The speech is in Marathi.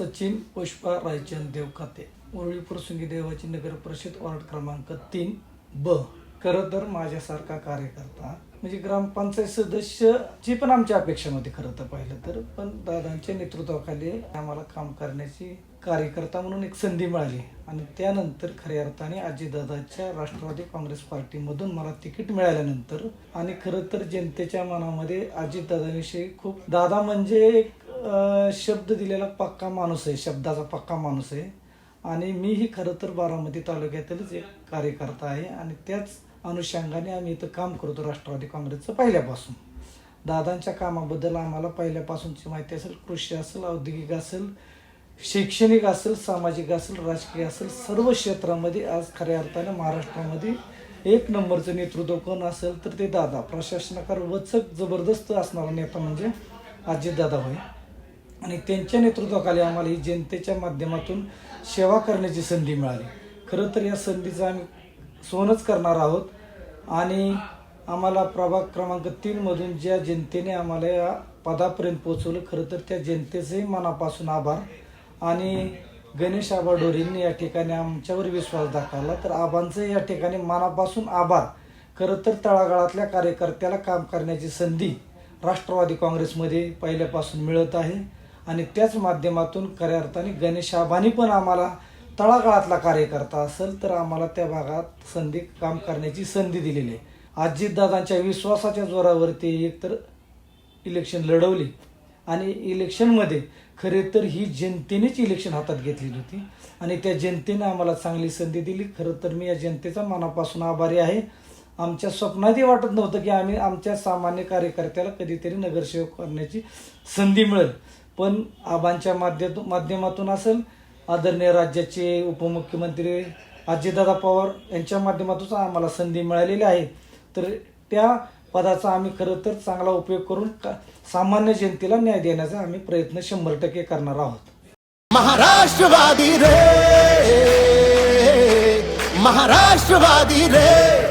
सचिन पुष्पा रायचंद देवखाते उरळी प्रसंगी देवाची नगर परिषद वॉर्ड क्रमांक तीन ब. खरं तर माझ्यासारखा कार्यकर्ता म्हणजे ग्रामपंचायत सदस्य जी पण आमच्या अपेक्षामध्ये खरं तर पाहिलं तर पण दादांच्या नेतृत्वाखाली आम्हाला काम करण्याची कार्यकर्ता म्हणून एक संधी मिळाली. आणि त्यानंतर खऱ्या अर्थाने अजितदादाच्या राष्ट्रवादी काँग्रेस पार्टीमधून मला तिकीट मिळाल्यानंतर आणि खरं तर जनतेच्या मनामध्ये अजितदादाविषयी खूप दादा म्हणजे शब्द दिलेला पक्का माणूस आहे शब्दाचा पक्का माणूस आहे. आणि मीही खरं तर बारामती तालुक्यातीलच एक कार्यकर्ता आहे आणि त्याच अनुषंगाने आम्ही इथं काम करतो राष्ट्रवादी काँग्रेसचं पहिल्यापासून. दादांच्या कामाबद्दल आम्हाला पहिल्यापासूनची माहिती असेल कृषी असेल औद्योगिक असेल शैक्षणिक असेल सामाजिक असेल राजकीय असेल सर्व क्षेत्रामध्ये आज खऱ्या अर्थाने महाराष्ट्रामध्ये एक नंबरचं नेतृत्व कोण असेल तर ते दादा. प्रशासनाकार वचक जबरदस्त असणारा नेता म्हणजे अजितदादा होय. आणि त्यांच्या नेतृत्वाखाली आम्हाला ही जनतेच्या माध्यमातून सेवा करण्याची संधी मिळाली. खरं तर या संधीचं आम्ही सोनच करणार आहोत. आणि आम्हाला प्रभाग क्रमांक तीनमधून ज्या जनतेने आम्हाला या पदापर्यंत पोहोचवलं खरं तर त्या जनतेचंही मनापासून आभार. आणि गणेश आबाडोरेंनी या ठिकाणी आमच्यावर विश्वास दाखवला तर आबांचं या ठिकाणी मनापासून आभार. खरं तर तळागाळातल्या कार्यकर्त्याला काम करण्याची संधी राष्ट्रवादी काँग्रेसमध्ये पहिल्यापासून मिळत आहे. आणि त्याच माध्यमातून खऱ्या अर्थाने गणेश पण आम्हाला तळागाळातला कार्यकर्ता असेल तर आम्हाला त्या भागात संधी काम करण्याची संधी दिलेली आहे. अजितदादांच्या विश्वासाच्या जोरावरती एकतर इलेक्शन लढवली आणि इलेक्शनमध्ये खरे तर ही जनतेनेच इलेक्शन हातात घेतलेली होती आणि त्या जनतेने आम्हाला चांगली संधी दिली. खरं तर मी या जनतेचा मनापासून आभारी आहे. आमच्या स्वप्नातही वाटत नव्हतं की आम्ही आमच्या सामान्य कार्यकर्त्याला कधीतरी नगरसेवक करण्याची संधी मिळेल. पण आबांच्या माध्यमातून माध्यमातून असेल आदरणीय राज्याचे उपमुख्यमंत्री अजितदादा पवार यांच्या माध्यमातून आम्हाला संधी मिळालेली आहे. तर त्या पदाचा आम्ही खरं तर चांगला उपयोग करून का- सामान्य जनतेला न्याय देण्याचा आम्ही प्रयत्न शंभर टक्के करणार आहोत. महाराष्ट्रवादी रे महाराष्ट्रवादी रे.